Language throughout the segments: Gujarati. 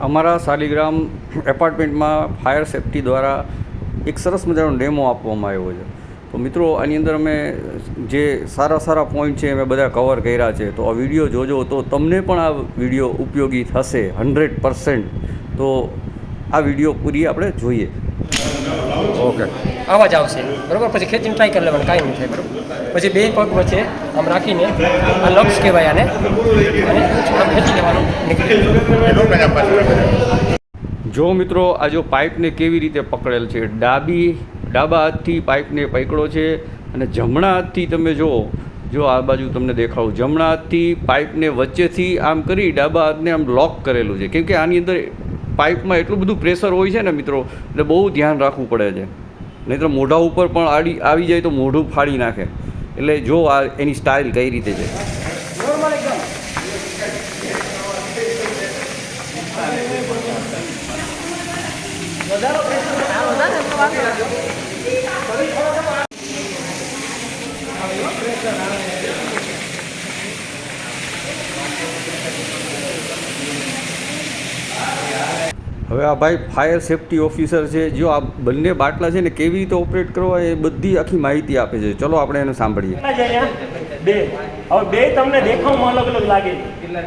અમારા શાલિગ્રામ એપાર્ટમેન્ટમાં ફાયર સેફ્ટી દ્વારા એક સરસ મજાનો ડેમો આપવામાં આવ્યો છે. તો મિત્રો, આની અંદર અમે જે સારા સારા પોઈન્ટ છે, અમે બધા કવર કર્યા છે. તો આ વીડિયો જોજો તો તમને પણ આ વીડિયો ઉપયોગી થશે હંડ્રેડ પર્સન્ટ તો આ વીડિયો પૂરી આપણે જોઈએ. ઓકે. આવાજ આવશે. બરાબર? પછી ખેંચીને ટ્રાય કરી લેવાનું. કાંઈ નહીં થાય બરાબર? પછી બે પગ વચ્ચે આમ રાખીને આ લક્ષ કહેવાય આને. અને આમ ખેંચી લેવાનું. જો મિત્રો આ જો પાઇપને કેવી રીતે પકડેલ છે? ડાબી ડાબા હાથથી પાઇપને પકડો છે અને જમણા હાથથી તમે જુઓ. જો આ બાજુ તમને દેખાવું જમણા હાથથી પાઇપને વચ્ચેથી આમ કરી ડાબા હાથને આમ લોક કરેલું છે. કેમ કે આની અંદર પાઇપમાં એટલું બધું પ્રેશર હોય છે ને મિત્રો, એટલે બહુ ધ્યાન રાખવું પડે છે. નહીંતર મોઢા ઉપર પણ આડી, આવી જાય તો મોઢું ફાડી નાખે. એટલે જો આ એની સ્ટાઇલ કઈ રીતે છે. હવે આ ભાઈ ફાયર સેફ્ટી ઓફિસર છે, જો આ બંને બાટલા છે ને કેવી રીતે ઓપરેટ કરવા, એ બધી આખી માહિતી આપે છે. ચલો આપણે એને સાંભળીએ. બે. હવે બે તમને દેખાવમાં અલગ અલગ લાગે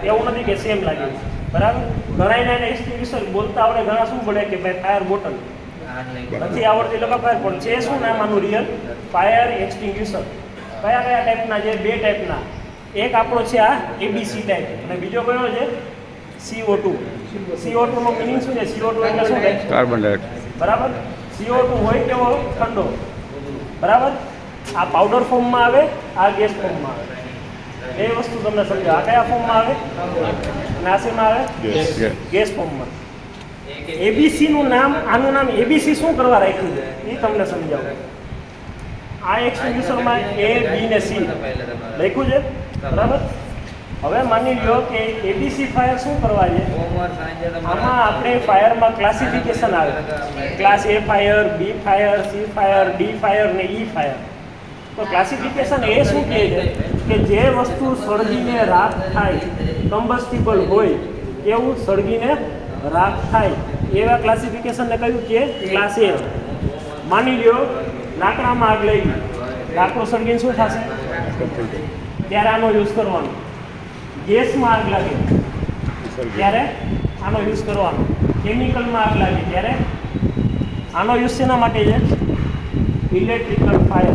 એવું નથી કે સેમ લાગે બરાબર? ઘણા એને એક્સટિંગ્યુશર બોલતા આપણે ઘણા શું પડે કે ભાઈ ફાયર બોટલ નથી આવડતી લોકો ફાયર પણ છે શું નામ આનું રિયલ ફાયર એક્સટિંગ્યુશર કયા કયા ટાઈપના છે? બે ટાઈપના એક આપણો છે આ એબીસી ટાઈપ અને બીજો કયો છે? સીઓ ટુ સીઓ ટુનો મિનિંગ શું છે સીઓ ટુ એટલે શું થાય કાર્બન ડાયોક્સાઇડ બરાબર? સીઓ ટુ હોય કેવો ઠંડો. બરાબર? આ પાવડર ફોર્મમાં આવે આ ગેસ ફોર્મમાં આવે. એ વસ્તુ તમને સમજો આ કયા ફોર્મમાં આવે? નાસીમાં આવે? ગેસ ફોર્મમાં એબીસી નું નામ આનું નામ એબીસી શું કરવા રાખ્યું? છે એ તમને સમજાવું. આ એક્સટિંગ્યુશરમાં એ બી ને સી લખ્યું છે? બરાબર? હવે માની લો કે એબીસી ફાયર શું કરવા છે? આમાં આપણે ફાયરમાં ક્લાસિફિકેશન આવે. Class A fire B fire C fire D fire ને ઈ ફાયર તો ક્લાસિફિકેશન એ શું કહે છે? કે જે વસ્તુ સળગીને રાખ થાય કમ્બસ્ટિબલ હોય, એવું સળગીને રાખ થાય. એવા ક્લાસિફિકેશનને કહ્યું કે? ક્લાસ એ માની લ્યો, લાકડામાં આગ લઈ લાકડું સળગીને શું થશે? ત્યારે આનો યુઝ કરવાનો. ગેસમાં આગ લાગે. ત્યારે આનો યુઝ કરવાનો. કેમિકલમાં આગ લાગે ત્યારે આનો યુઝ શેના માટે છે? ઇલેક્ટ્રિકલ ફાયર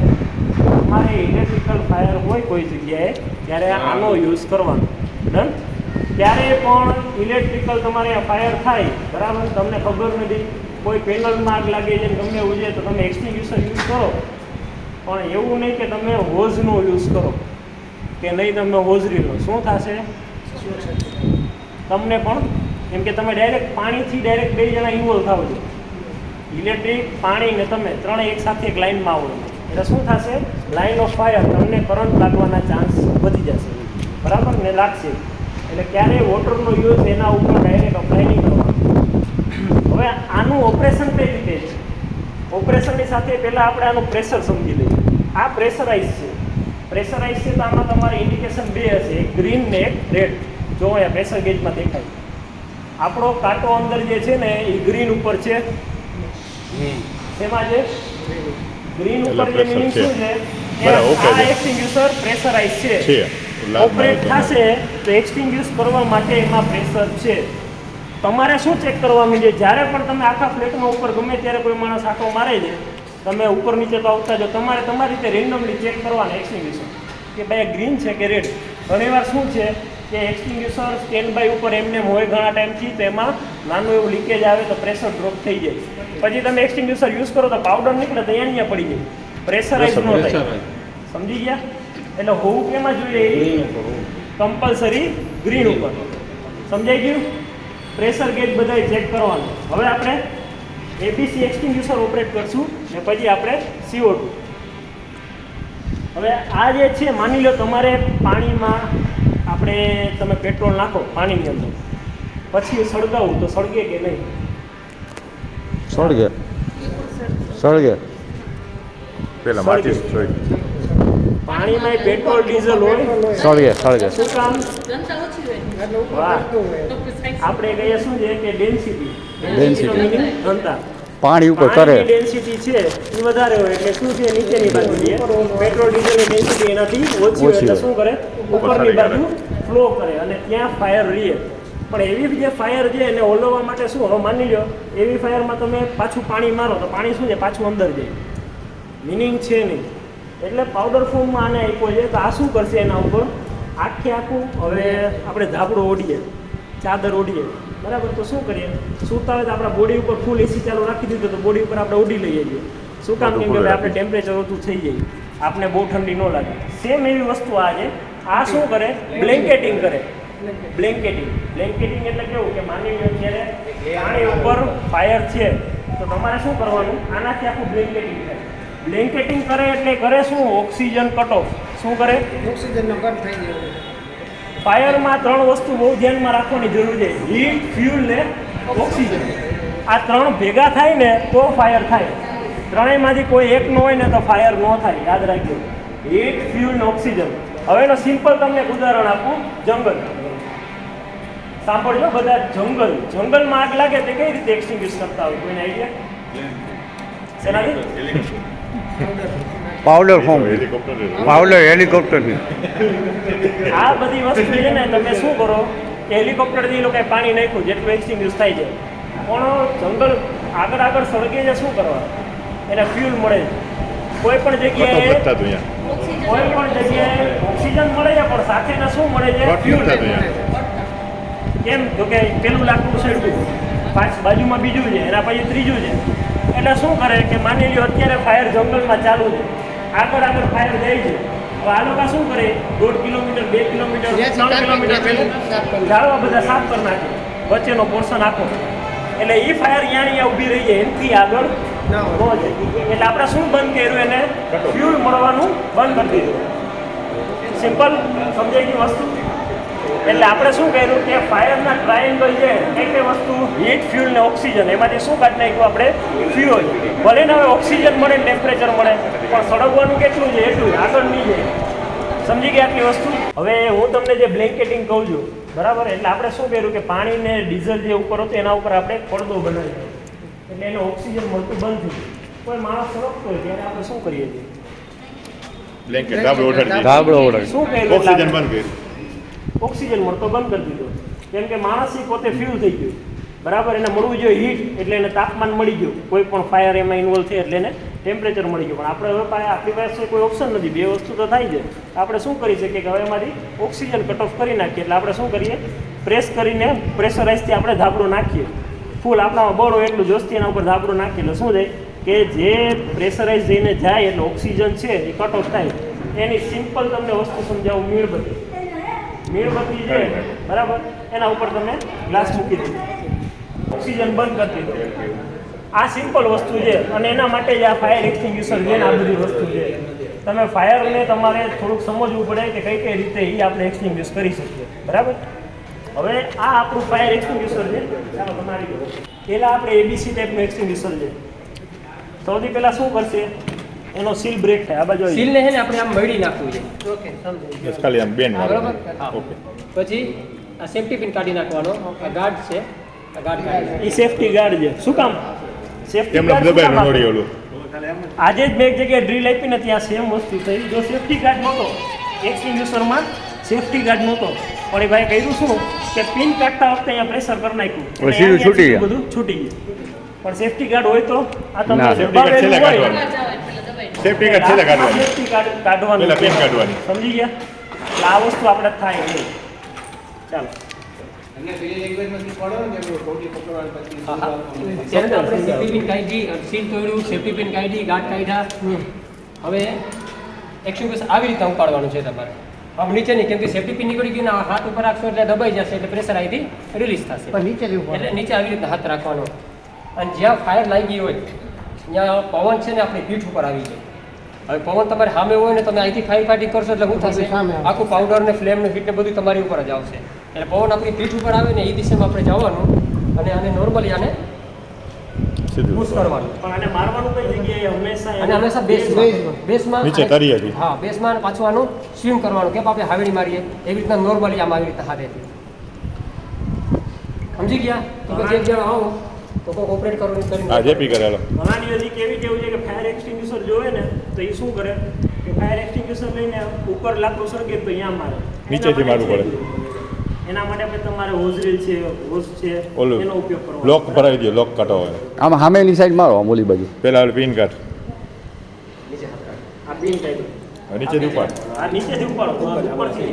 તમારે ઇલેક્ટ્રિકલ ફાયર હોય કોઈ જગ્યાએ ત્યારે આનો યુઝ કરવાનો. ડન ત્યારે પણ ઇલેક્ટ્રિકલ તમારે ફાયર થાય બરાબર? તમને ખબર નથી. કોઈ પેનલમાં આગ લાગે છે ગમે એવું છે તો તમે એક્સટિંગ્યુશર યુઝ કરો. પણ એવું નહીં કે તમે હોઝનો યુઝ કરો. કે નહીં તમે હોઝરીનો શું થશે? તમને પણ? કેમ કે તમે ડાયરેક્ટ પાણીથી ડાયરેક્ટ બે જણા ઇન્વોલ્વ થાવ છો. ઇલેક્ટ્રિક પાણી ને તમે ત્રણે એક સાથે એક લાઇનમાં આવો એટલે શું થશે? લાઇન ઓફ ફાયર તમને કરંટ લાગવાના ચાન્સ વધી જશે. બરાબર? ને લાગશે. એટલે ક્યારેય વોટરનો યુઝ એના ઉપર ડાયરેક્ટ અપ્લાય નહીં કરવાનો. હવે આનું ઓપરેશન કઈ રીતે છે? ઓપરેશનની સાથે પહેલાં આપણે આનું પ્રેશર સમજી લઈએ. આ પ્રેશરાઇઝ છે. પ્રેશરાઇઝ છે તો આમાં તમારે ઇન્ડિકેશન બે હશે. એક ગ્રીન ને એક રેડ જો અહીંયા પ્રેશર ગેજમાં દેખાય. આપણો કાંટો અંદર જે છે ને એ ગ્રીન ઉપર છે. એમાં છે ગ્રીન ઉપર જે મિનિંગ. શું છે? આ એક્સટિંગ્યુશર પ્રેશરાઇઝ છે. છે. ઓપરેટ થશે તો એક્સટિંગ્યુશ કરવા માટે એમાં પ્રેશર છે. તમારે શું ચેક કરવાનું છે જ્યારે પણ તમે આખા ફ્લેટમાં ઉપર ગમે ત્યારે કોઈ માણસ આંખો મારે છે તમે ઉપર નીચે તો આવતા જો તમારે તમારી રીતે રેન્ડમલી ચેક કરવાના એક્સટિંગ્યુશર કે ભાઈ ગ્રીન છે કે રેડ ઘણીવાર શું છે કે એક્સટિંગ્યુશર સ્ટેન્ડ બાય ઉપર એમને એમ હોય ઘણા ટાઈમથી તો એમાં નાનું એવું લીકેજ આવે તો પ્રેશર ડ્રોપ થઈ જાય. પછી તમે એક્સટિંગ્યુશર યુઝ કરો તો પાવડર નીકળે તો અહીંયા અહીંયા પડી જાય. પ્રેશરાઇઝ ન થાય. સમજી ગયા? એટલે હોવું કેમાં જોઈએ કમ્પલસરી ગ્રીન ઉપર સમજાઈ ગયું? પ્રેશર ગેજ બધાય ચેક કરવાનું. હવે આપણે એબીસી એક્સટિંગ્યુશર ઓપરેટ કરશું ને પછી આપણે સીઓ ટુ હવે આ જે છે માની લો તમારે પાણીમાં આપણે તમે પેટ્રોલ નાખો પાણીની અંદર. પછી સળગાવું તો સળગે કે નહીં? સળગે. સળગે. પેલા માચીસ જોઈ. પાણીમાં પેટ્રોલ ડીઝલ હોય. સળગે સળગે. શું કામ? આપણે કહીએ શું છે કે ડેન્સિટી ઘનતા પાણી ઉપર કરે. ડેન્સિટી છે એ વધારે હોય એટલે શું છે નીચેની બાજુ છે પેટ્રોલ ડીઝલની ડેન્સિટી એનાથી ઓછી હોય એટલે શું કરે? ઉપરની બાજુ ફ્લો કરે અને ત્યાં ફાયર રહે પણ એવી જે ફાયર છે એને ઓલવવા માટે શું? હવે માની લો એવી ફાયરમાં તમે પાછું પાણી મારો તો પાણી શું છે? પાછું અંદર જાય. મિનિંગ છે નહીં. એટલે પાવડર ફોર્મમાં આને આપ્યો છે તો આ શું કરશે એના ઉપર? આખે આખું હવે આપણે ધાબળો ઓઢીએ. ચાદર ઓઢીએ. બરાબર? તો શું કરીએ? સૂતા હોય તો આપણા બોડી ઉપર ફૂલ એસી ચાલુ રાખી દીધું તો બોડી ઉપર આપણે ઓઢી લઈએ છીએ. શું કામ? કેમ કે આપણે ટેમ્પરેચર ઓછું થઈ જાય આપણે બહુ ઠંડી ન લાગે. સેમ એવી વસ્તુ આ છે. આ શું કરે? બ્લેન્કેટિંગ કરે. બ્લેન્કેટિંગ બ્લેન્કેટિંગ એટલે કેવું કે માની લો અત્યારે પાણી ઉપર ફાયર છે તો તમારે શું કરવાનું? આનાથી આખું બ્લેન્કેટિંગ થાય. બ્લેન્કેટિંગ કરે એટલે કરે શું? ઓક્સિજન કટ ઓફ શું કરે? ફાયરમાં ત્રણ વસ્તુ બહુ ધ્યાનમાં રાખવાની જરૂર છે. હીટ ફ્યુલ ને ઓક્સિજન. આ ત્રણ ભેગા થાય ને તો ફાયર થાય. ત્રણેયમાંથી કોઈ એક ન હોય ને તો ફાયર ન થાય. યાદ રાખજો. હીટ ફ્યુલ ને ઓક્સિજન. હવે એનો સિમ્પલ તમને ઉદાહરણ આપું. જંગલ. સાંભળજો બધા જંગલ. જંગલમાં આગ લાગે તે કઈ રીતે એક્સટિંગ્વિશ કરતા હોય? કોઈને આઈડિયા શેનાથી પાવડર ફોર્મ. હેલિકોપ્ટર પાવડર હેલિકોપ્ટરથી આ બધી વસ્તુ છે ને તમે શું કરો કે હેલિકોપ્ટરથી એ લોકોએ પાણી નાખ્યું જેટલું એક્સટિંગ્યુશ થાય છે. પણ જંગલ આગળ આગળ સળગે છે શું કરવા? એને ફ્યુલ મળે છે. કોઈ પણ જગ્યાએ કોઈ પણ જગ્યાએ ઓક્સિજન મળે છે પણ સાથે ને શું મળે છે? ફ્યુલ કેમ? તો કે પેલું લાકડું સળગ્યું. પાંચ બાજુમાં બીજું છે એના પછી ત્રીજું છે. એટલે શું કરે કે માની લ્યો અત્યારે ફાયર જંગલમાં ચાલુ છે. આગળ આગળ ફાયર જાય છે. હવે આ લોકો શું કરે? દોઢ કિલોમીટર બે કિલોમીટર ત્રણ કિલોમીટર પહેલું ઝાડવા બધા સાફ કરી નાખે. વચ્ચેનો પોર્શન આપો. એટલે એ ફાયર અહીંયા અહીંયા ઊભી રહી જાય. એનાથી આગળ એટલે આપણે શું બંધ કર્યું એને? ફ્યુલ મળવાનું બંધ કરી દીધું. સિમ્પલ સમજાય ગઈ વસ્તુ? એટલે આપણે શું કર્યું કે ફાયરના ટ્રાયેંગલ જે કઈ કઈ વસ્તુ હીટ ફ્યુલ ને ઓક્સિજન એમાંથી શું કાઢી નાખ્યું આપણે? ફ્યુઅલ ભલે ને હવે ઓક્સિજન મળે ટેમ્પરેચર મળે પણ સળગવાનું કેટલું છે? એટલું આગળ નહીં જાય સમજી ગયા આટલી વસ્તુ? હવે હું તમને જે બ્લેન્કેટિંગ કહું છું બરાબર? એટલે આપણે શું કર્યું કે પાણી ને ડીઝલ જે ઉપર હતું એના ઉપર આપણે પડદો બનાવ્યો. એટલે એને ઓક્સિજન મળતું બંધ થઈ કોઈ માણસ સળગતો હોય ત્યારે આપણે શું કરીએ છીએ? બ્લેન્કેટ ધાબળો ઓઢાડી ધાબળો ઓળખ શું. ઓક્સિજન બંધ કર્યું. ઓક્સિજન મળતો બંધ કરી દીધો. કેમ કે માણસ પોતે ફ્યુઝ થઈ ગયું. બરાબર, એને મળવું જોઈએ હીટ એટલે એને તાપમાન મળી ગયું. કોઈ પણ ફાયર એમાં ઇન્વોલ્વ થાય એટલે એને ટેમ્પરેચર મળી ગયું. પણ આપણે હવે પાસે આપણી પાસે કોઈ ઓપ્શન નથી. બે વસ્તુ તો થાય છે. આપણે શું કરી શકીએ કે હવે એમાંથી ઓક્સિજન કટ ઓફ કરી નાખીએ? એટલે આપણે શું કરીએ? પ્રેસ કરીને પ્રેશરાઇઝથી આપણે ધાબળું નાખીએ. ફૂલ આપણામાં બળો એટલું જોસ્તી એના ઉપર ધાબળું નાખીએ. એટલે શું થાય કે જે પ્રેશરાઇઝ જઈને જાય, એટલે ઓક્સિજન છે, એ કટ ઓફ થાય. એની સિમ્પલ તમને વસ્તુ સમજાવું મીણબત્તી મીણબત્તી છે બરાબર? એના ઉપર તમે ગ્લાસ મૂકી દીધો ઓક્સિજન બંધ કરી દીધો. આ સિમ્પલ વસ્તુ છે અને એના માટે જ આ ફાયર એક્સટિંગ્યુશર છે આ બધી વસ્તુ છે. તમે ફાયરને તમારે થોડુંક સમજવું પડે કે કઈ કઈ રીતે એ આપણે એક્સટિંગ્યુશ કરી શકીએ. બરાબર? હવે આ આપણું ફાયર એક્સટિંગ્યુશર છે. ચાલો તમારી પહેલાં આપણે એબીસી ટાઈપનું એક્સટિંગ્યુશર છે. સૌથી પહેલાં શું કરશે? એનો સીલ બ્રેક થાય. આ બાજુ સીલ સીલને છે ને આપણે આમ મળી નાખવું છે. ઓકે સમજાઈ બસ ખાલી આમ બેન હા, બરાબર. ઓકે પછી આ સેફ્ટી પિન કાઢી નાખવાનો. આ ગાર્ડ છે. આ ગાર્ડ કાઢી એ સેફટી ગાર્ડ છે. શું કામ? સેફટી ગાર્ડ દબાઈ નોડી ઓલું. આજે જ મેં એક જગ્યાએ ડ્રીલ આપી ને ત્યાં સેમ વસ્તુ થઈ. જો સેફટી ગાર્ડ નહોતો એક્સટિંગ્યુશરમાં સેફટી ગાર્ડ નહોતો. પણ એ ભાઈ કહ્યું શું? કે પિન કાઢતા વખતે અહીંયા પ્રેશર કરી નાખ્યું. બધું છૂટી ગયું. પણ સેફટી ગાર્ડ હોય તો આ તમને દબાવેલું હોય. સેફટી કાર્ડ છેલ્લે કાઢવાની? સેફટી કાર્ડ કાઢવાનું પહેલા પિન કાઢવાની. સમજી ગયા? એટલે આ વસ્તુ આપણે થાય નહીં. ચાલો. હવે એક્સટિંગ્વિશ આવી રીતે ઉપાડવાનું છે તમારે. આમ નીચે નહીં કેમ કે સેફ્ટી પિન નીકળી ગયું આ હાથ ઉપર રાખશો એટલે દબાઈ જશે એટલે પ્રેશર અહીંથી રિલીઝ થશે. એટલે નીચે આવી રીતે હાથ રાખવાનો. અને જ્યાં ફાયર લાગી હોય ત્યાં પવન છે ને આપણી પીઠ ઉપર આવી જાય. હવે પવન તમારે સામે હોય ને તમે અહીંથી ફાયર ફાઇટિંગ કરશો એટલે શું થશે? આખું પાવડર ને ફ્લેમ ને ફીટ ને બધું તમારી ઉપર જ આવશે. એટલે પવન આપણી પીઠ ઉપર આવે ને એ દિશામાં આપણે જવાનું અને આને નોર્મલી આને પુશ કરવાનું. પણ આને મારવાનું કઈ જગ્યાએ? હંમેશા અને હંમેશા બેસમાં બેસમાં નીચે તળિયેથી. હા બેસમાં પાછું આનું સ્વિમ કરવાનું. કે આપણે હાવેડી મારીએ? એવી રીતના નોર્મલી આમ આવી રીતના સમજી ગયા? તો પછી એક જણ આવો. તો કોઈ ઓપરેટ કરવાનું કરી જેપી કરે હાલો ઘણાની કેવી કેવું છે કે ફાયર એક્સટિંગ્યુશર જોવે ને તો એ શું કરે? કે ફાયર એક્સટિંગ્યુશર લઈને ઉપર લાકડું સળગે તો અહીંયા મારે. નીચેથી મારવું પડે. એના માટે આપણે તમારે હોઝરીલ છે હોઝ છે ઓલું એનો ઉપયોગ કરવો લોક ભરાવી દો લોક કાઢો હોય આમ સામેની સાઈડ મારો આમ ઓલી બાજુ. પેલા ઓલું પિન કાઢ. આ પિન ટાઈપ હવે નીચેથી ઉપર આ નીચેથી ઉપર ઉપરથી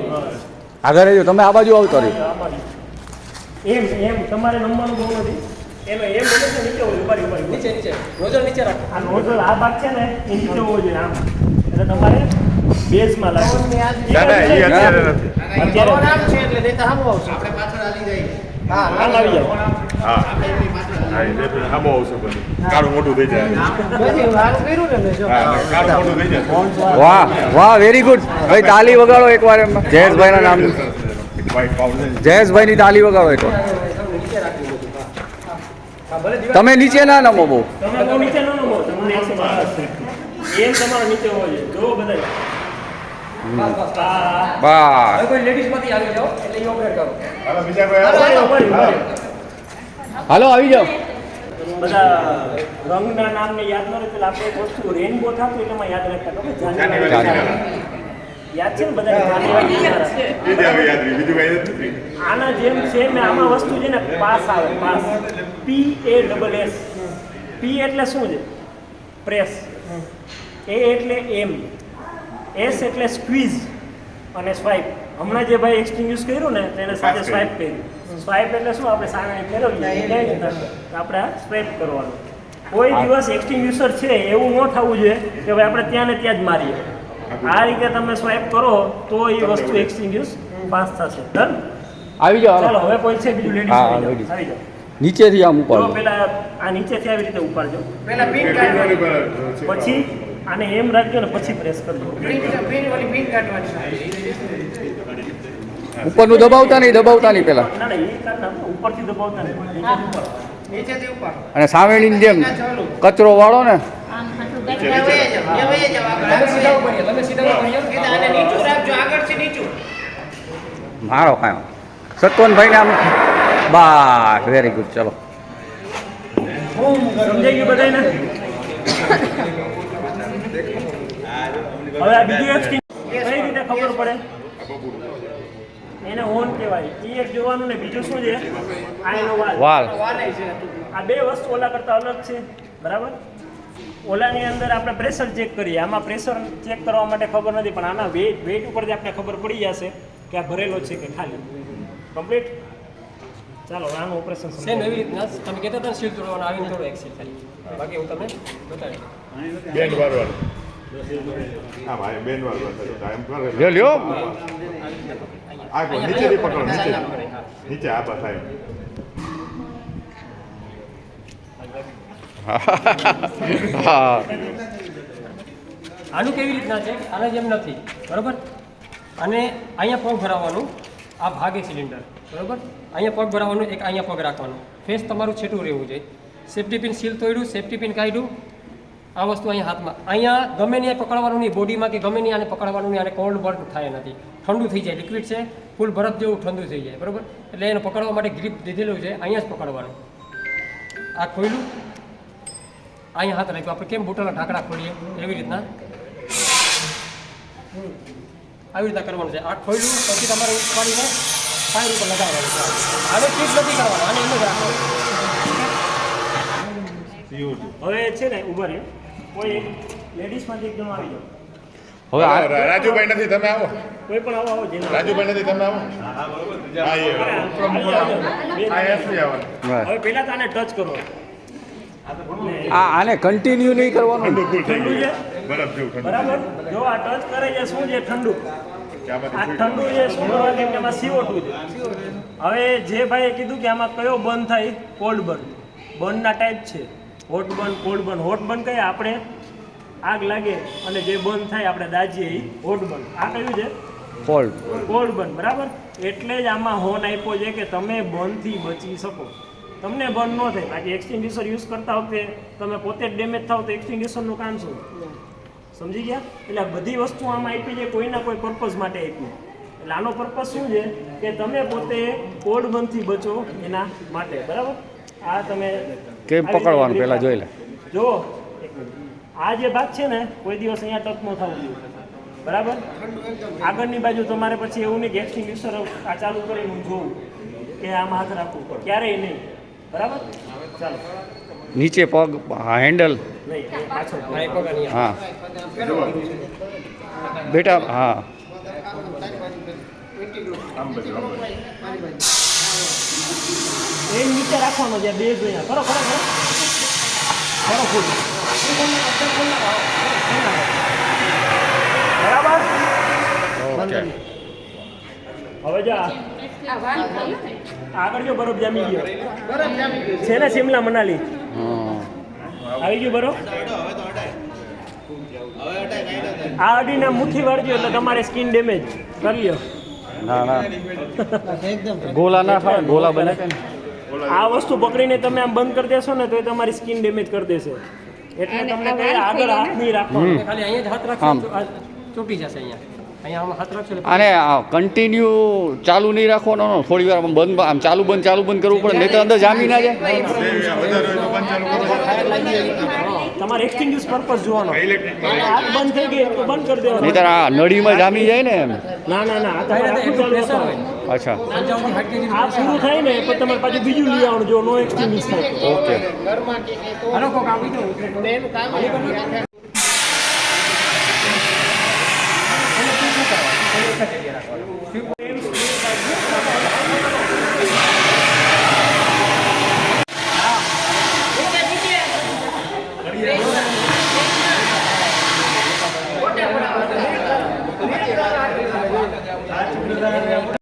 આગળ રહેજો તમે આ બાજુ આવતો રહી. આમાંથી. એમ એમ તમારે નંબર બહુ નથી. એનો એમ બને છે નીચે હોય ઊભા રહી, ઊભા રહી, ઊભા નીચે નીચે. રોજર નીચે રાખો. આ નોઝલ આ ભાગ છે ને એ નીચે હોવો જોઈએ આમ. એટલે તમારે બેઝમાં લાગે ના ના એ અત્યારે નથી. અત્યારે નામ છે એટલે નહીં તો સામું આવશે. હા આમ આવી જાય હા. હા એ જેપી આબો આવશે પછી કાળું મોટું જાય. પછી સારું કર્યું ને મેં જો. હા કાળું મોટું થઈ જાય. વાહ વાહ વેરી ગુડ ભાઈ તાલી વગાડો એકવાર એમ. જયેશભાઈના નામ. જયેશભાઈ ની તાલી વગાડો એકવાર. તમે નીચે ના નમો બહુ. તમે નીચે ન નમો તમને. એમ તમારો નીચે હોવો જોઈએ. બધા હાલો આવી? જાઓ. બધા રંગના નામને યાદ ન રહે એટલે આપણે વસ્તુ રેનબો થતું એટલે યાદ રાખતા. યાદ છે ને બધાને? આના જેમ છે ને આમાં વસ્તુ છે ને પાસ આવે pass. P A double S P એટલે શું છે? પ્રેસ. એ એટલે એમ. એસ એટલે સ્ક્વીઝ અને સ્વાઇપ હમણાં જે ભાઈ એક્સટિંગ્યુશ કર્યું ને તેને સાથે સ્વાઈપ સ્વાઇપ કર્યું. સ્વાઇપ એટલે શું? આપણે સામે ફેરવીએ. આપણે સ્વાઇપ કરવાનું. કોઈ દિવસ એક્સટિંગ્યુશર છે એવું ન થવું જોઈએ કે ભાઈ આપણે ત્યાં ને ત્યાં જ મારીએ. આ રીતે તમે સ્વાઇપ કરો તો એ વસ્તુ એક્સટિંગ્યુશ પાસ થશે. ડન આવી જાઓ ચાલો હવે કોઈ છે બીજું? લેડીઝ આવી જાઓ નીચેથી આમ ઉપર પેલા આ નીચેથી આવી રીતે ઉપાડજો. પેલા પિન કાઢવાની પછી આને એમ રાખજો ને પછી પ્રેસ કરજો પિન વાળી પિન કાઢવાની ઉપરનું દબાવતા નહીં દબાવતા નહીં પેલા. ના ના ઉપરથી દબાવતા નહીં. નીચેથી ઉપર અને સામેની જેમ કચરો વાળો ને મારો કાંઈ સત્વનભાઈને આમ બસ વેરી ગુડ ચલો. સમજાઈ ગયું બધાને હવે આ બીજું એક કઈ રીતે ખબર પડે? એને ઓન કહેવાય. એ એક જોવાનું ને બીજું શું છે? આ એનો વાલ. વાલ આ બે વસ્તુ ઓલા કરતા અલગ છે. બરાબર? ઓલાની અંદર આપણે પ્રેશર ચેક કરીએ. આમાં પ્રેશર ચેક કરવા માટે ખબર નથી પણ આના વેટ વેટ ઉપરથી આપણે ખબર પડી જશે કે આ ભરેલો છે કે ખાલી. કમ્પ્લીટ ચાલો આનું ઓપરેશન સેમ એવી રીતના તમે કહેતા હતા સીલ તોડવાનું આવીને એક એક્સેલ ખાલી બાકી હું તમને બતાવી બેન વાર વાર હા ભાઈ બેન વાળવા ટાઈમ કરે લ્યો લ્યો. આ નીચે નીચેથી પકડો નીચે. નીચે આ બસ આનું કેવી રીતના છે? આના જેમ નથી. બરોબર? અને અહીંયા પગ ભરાવવાનું આ ભાગે સિલિન્ડર બરોબર? અહીંયા પગ ભરાવવાનું એક અહીંયા પગ રાખવાનું. ફેસ તમારું છેટું રહેવું જોઈએ. સેફ્ટી પિન સીલ તોડ્યું સેફ્ટી પિન કાઢ્યું. આ વસ્તુ અહીંયા હાથમાં. અહીંયા ગમે નહીં પકડવાનું નહીં, બોડીમાં કે ગમે નહીં આને પકડવાનું નહીં, આને કોલ્ડ બર્ન થાય નથી. ઠંડુ થઈ જાય લિક્વિડ છે. ફૂલ બરફ જેવું ઠંડુ થઈ જાય, બરોબર? એટલે એને પકડવા માટે ગ્રીપ દીધેલું છે, અહીંયા જ પકડવાનું. આ ખોલ્યું અહીંયા હાથ રાખ્યો આપણે કેમ બુટાના ઢાંકડા ખોલીએ એવી રીતના આવી રીતના કરવાનું છે આ ખોલ્યું પછી તમારે ઉપાડીને ફાયર ઉપર લગાવવાનું છે હવે ચીજ નથી કરવાનું આને એમ જ રાખવાનું હવે છે ને ઊભા રહ્યો કોઈ લેડીઝમાંથી એકદમ આવી જાઓ હવે રાજુભાઈ નથી તમે આવો કોઈ પણ આવો આવો રાજુભાઈ નથી તમે આવો હા એ આવી જાઓ. બે આ એસી આવવાનું બસ. હવે પહેલા તો આને ટચ કરો આ આને કન્ટિન્યુ નહીં કરવાનું? બરફ જેવું ઠંડુ બરાબર? જો આ ટચ કરે છે શું છે ઠંડુ? આ ઠંડુ છે શું કરવા કેમ કે એમાં CO2 છે. હવે જે ભાઈએ કીધું કે આમાં કયો બંધ થાય કોલ્ડ બર્ન બર્નના ટાઈપ છે. Hot burn cold burn hot burn કયા આપણે આગ લાગે અને જે બંધ થાય આપણે દાજીએ એ હોટ બર્ન આ કયું છે? કોલ્ડ કોલ્ડ બર્ન બરાબર? એટલે જ આમાં હોન આપ્યો છે કે તમે બર્નથી બચી શકો. તમને બર્ન ન થાય. બાકી એક્સટિંગ્યુશર યુઝ કરતા વખતે તમે પોતે જ ડેમેજ થાવ તો એક્સટિંગ્યુશરનું કામ શું? સમજી ગયા? એટલે બધી વસ્તુ આમાં આપી છે કોઈના કોઈ પર્પઝ માટે આપી. એટલે આનો પર્પઝ શું છે? કે તમે પોતે કોડ બંધથી બચો એના માટે. બરાબર? આ તમે કેમ પકડવાનું પહેલા જોઈ લે. જો આ જે ભાગ છે ને કોઈ દિવસ અહીંયા ટચ ન થવું. જોઈએ બરાબર? આગળની બાજુ તમારે પછી એવું નહીં કે એક્સટિંગ્યુશર આ ચાલુ કરીને હું જોઉં. કે આમાં હાથ રાખવું ક્યારેય નહીં. બરાબર? ચાલો. નીચે પગ હેન્ડલ નહીં એ પાછળ. હા, એક વખત અહીંયા. હા. બેટા હા. આમ બાજુ આમ બાજુ એ નીચે રાખવાનો છે બે અહીંયા. કરો કરો કરો. કરો ફૂલ. બરાબર? ઓકે. હવે જા. આગળ જો બરફ જામી ગયો. છે ને શિમલા મનાલી. આવી ગયું બરફ? આ અડીના મુઠ્ઠી વાળજો એટલે તમારે સ્કિન ડેમેજ. કરી ના ના. ગોલા ના ખાય ગોલા બને આ વસ્તુ પકડીને તમે આમ બંધ કરી દેશો ને તો એ તમારી સ્કિન ડેમેજ કરી દેશે. એટલે તમને આગળ હાથ નહીં રાખવાનો. ખાલી અહીંયા જ હાથ રાખો ચોંટી જશે અહીંયા. અને કન્ટિન્યુ ચાલુ નહીં રાખવાનો થોડી વાર આમ બંધ આમ ચાલુ બંધ ચાલુ બંધ કરવું પડે નહીં તો અંદર જામી ના જાય. નહીતર આ નળીમાં જામી જાય ને એમ. ના ના અચ્છા. આ પૂરું થાય ને પછી તમારે પાછું બીજું લઈ આવવાનું જો નો એક્સટિંગ્યુશ થાય. ઓકે